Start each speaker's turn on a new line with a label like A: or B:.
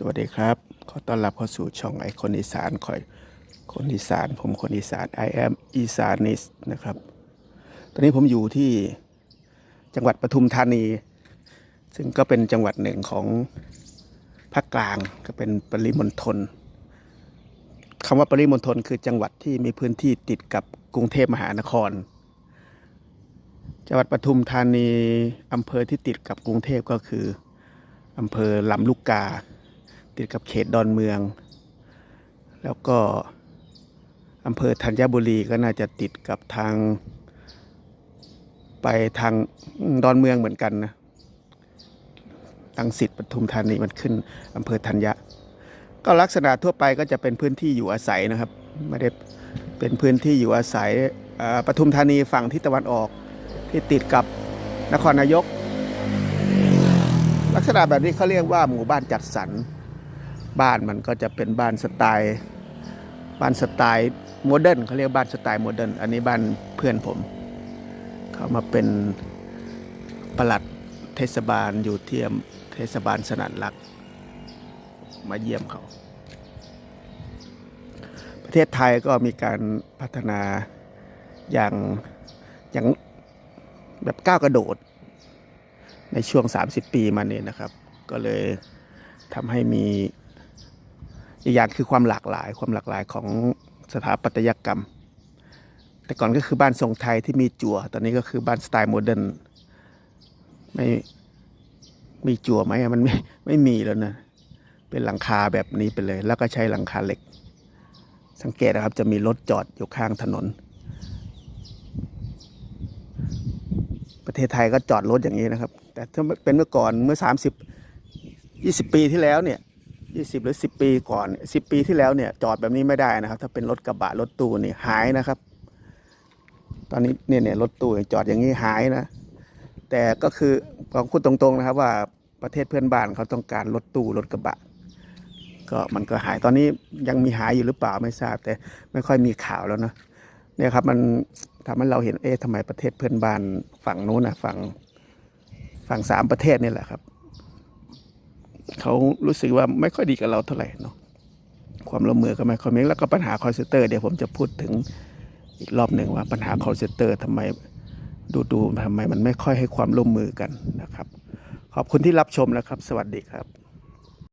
A: สวัสดีครับ ขอต้อนรับเข้าสู่ช่องไอคอนอีสานคอยคนอีสานผมคนอีสาน I am อีสานิสนะครับ ตอนนี้ผมอยู่ที่จังหวัดปทุมธานี ซึ่งก็เป็นจังหวัดหนึ่งของภาคกลางก็เป็นปริมณฑลคำว่าปริมณฑลคือจังหวัดที่มีพื้นที่ติดกับกรุงเทพมหานคร จังหวัดปทุมธานีอำเภอที่ติดกับกรุงเทพก็คืออำเภอลำลูกกา ติดกับเขตดอนเมือง แล้วก็อำเภอธัญบุรีก็น่าจะติดกับทาง ไปทางดอนเมืองเหมือนกันนะตังสิทธิ์ปทุมธานีมันขึ้นอำเภอธัญญะก็ลักษณะทั่วไปก็จะเป็นพื้นที่อยู่อาศัยนะครับไม่ได้เป็นพื้นที่อยู่อาศัยปทุมธานีฝั่งทิศตะวันออกที่ติดกับนครนายก ลักษณะแบบนี้เขาเรียกว่าหมู่บ้านจัดสรร บ้านมันก็จะเป็นบ้านสไตล์ บ้านสไตล์โมเดิร์นเขาเรียกบ้านสไตล์โมเดิร์นอันนี้บ้านเพื่อนผม เขามาเป็นประหลัดเทศบาลอยู่ที่เทศบาลสนันรักมาเยี่ยมเขา ประเทศไทยก็มีการพัฒนาอย่างอย่างแบบก้าวกระโดด ในช่วง 30 ปีมาเนี่ยนะครับ ก็เลยทำให้มี อีกอย่างคือความหลากหลายความหลากหลายของสถาปัตยกรรม แต่ก่อนก็คือบ้านทรงไทยที่มีจั่ว ตอนนี้ก็คือบ้านสไตล์โมเดิร์นไม่มีจั่วไหมมันไม่ไม่มีแล้วนะเป็นหลังคาแบบนี้ไปเลย แล้วก็ใช้หลังคาเหล็ก สังเกตนะครับจะมีรถจอดอยู่ข้างถนน ประเทศไทยก็จอดรถอย่างนี้นะครับ แต่ถ้าเป็นเมื่อก่อนเมื่อ 30 20 ปีที่แล้วเนี่ย 20 หรือ 10 ปีก่อน 10 ปีที่แล้วเนี่ยจอดแบบนี้ไม่ได้นะครับ ถ้าเป็นรถกระบะรถตู้นี่หายนะครับ ตอนนี้เนี่ยเนี่ยรถตู้จอดอย่างนี้หายนะ แต่ก็คือต้องพูดตรงๆนะครับว่าประเทศเพื่อนบ้านเขาต้องการรถตู้รถกระบะ ก็มันก็หายตอนนี้ยังมีหายอยู่หรือเปล่าไม่ทราบ แต่ไม่ค่อยมีข่าวแล้วนะเนี่ยครับมันทำให้เราเห็นเอ๊ะทำไมประเทศเพื่อนบ้านฝั่งนู้นนะฝั่งฝั่งสามประเทศนี่แหละครับ เขารู้สึกว่าไม่ค่อยดีกับเราเท่าไหร่เนาะความร่วมมือก็ไม่ค่อยมีแล้วก็ปัญหาคอร์เซเตอร์เดี๋ยวผมจะพูดถึงอีกรอบหนึ่งว่าปัญหาคอร์เซเตอร์ทำไมดูดูทำไมมันไม่ค่อยให้ความร่วมมือกันนะครับ ขอบคุณที่รับชมนะครับ สวัสดีครับ